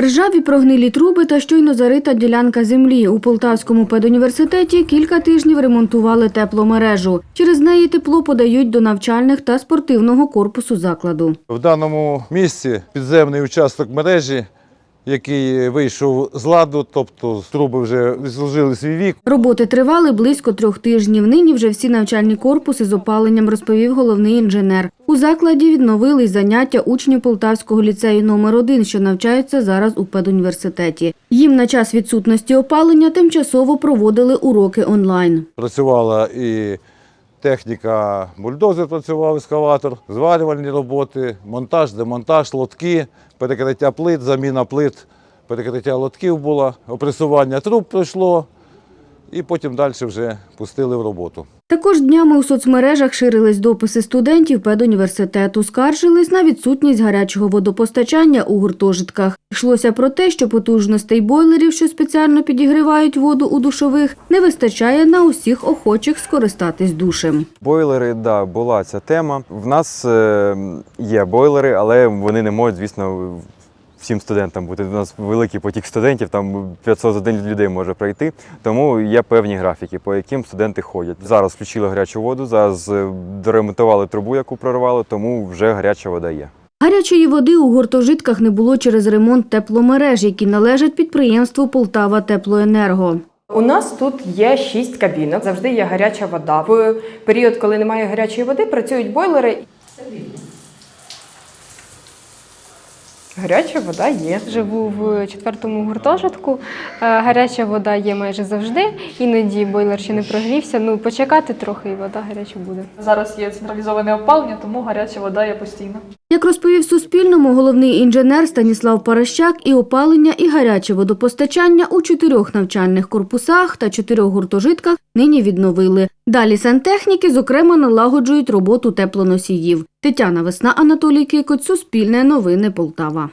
Ржаві прогнилі труби та щойно зарита ділянка землі. У Полтавському педуніверситеті кілька тижнів ремонтували тепломережу. Через неї тепло подають до навчальних та спортивного корпусу закладу. В даному місці підземний участок мережі, який вийшов з ладу, тобто труби вже відслужили свій вік. Роботи тривали близько трьох тижнів. Нині вже всі навчальні корпуси з опаленням, розповів головний інженер. У закладі відновили заняття учнів Полтавського ліцею номер 1 що навчаються зараз у педуніверситеті. Їм на час відсутності опалення тимчасово проводили уроки онлайн. Працювала і техніка бульдозер, працював ескаватор, зварювальні роботи, монтаж, демонтаж, лотки, перекриття плит, заміна плит, перекриття лотків було, опресування труб пройшло, і потім далі вже пустили в роботу. Також днями у соцмережах ширились дописи студентів педуніверситету, скаржились на відсутність гарячого водопостачання у гуртожитках. Йшлося про те, що потужностей бойлерів, що спеціально підігрівають воду у душових, не вистачає на усіх охочих скористатись душем. Бойлери, да, була ця тема. В нас е, є бойлери, але вони не можуть, звісно, всім студентам бути. У нас великий потік студентів, там 501 людей може пройти. Тому є певні графіки, по яким студенти ходять. Зараз включили гарячу воду, зараз е, доремонтували трубу, яку прорвали, тому вже гаряча вода є. Гарячої води у гуртожитках не було через ремонт тепломереж, які належать підприємству Полтава Теплоенерго. У нас тут є шість кабінок, завжди є гаряча вода. В період, коли немає гарячої води, працюють бойлери. Гаряча вода є. Живу в четвертому гуртожитку. Е, Гаряча вода є майже завжди. Іноді бойлер ще не прогрівся. Ну, почекати трохи і вода гаряча буде. Зараз є централізоване опалення, тому гаряча вода є постійно. Як розповів Суспільному головний інженер Станіслав Паращак, і опалення, і гаряче водопостачання у чотирьох навчальних корпусах та чотирьох гуртожитках нині відновили. Далі сантехніки, зокрема, налагоджують роботу теплоносіїв. Тетяна Весна, Анатолій Кикоць, Суспільне новини Полтава.